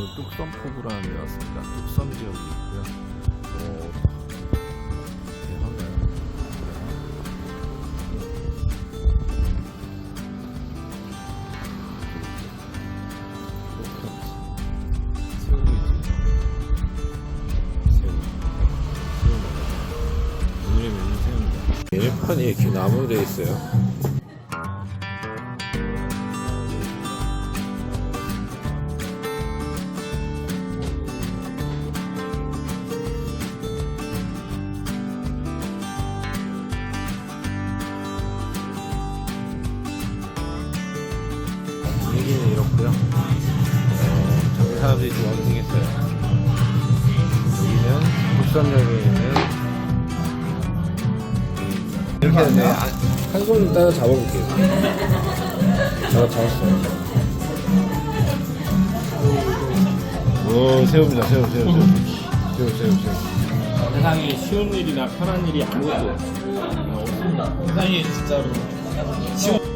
오늘 뚝섬 포구라는 데 왔습니다. 뚝섬 지역이 있고요. 새우입니다. 메뉴판이 이렇게 나무로 되어 있어요. 분위기는 이렇고요. 어, 저기 사람들이 좋아하게 생겼어요. 여기는 국산역에 있는 이렇게 하는데 한손 따라 잡아볼게요. 잡아 잡았어요. 오 새우입니다. 새우 새우 새우 새우 새우 새우. 세상에 쉬운 일이나 편한 일이 아무것도 없습니다. 세상에 진짜로 쉬운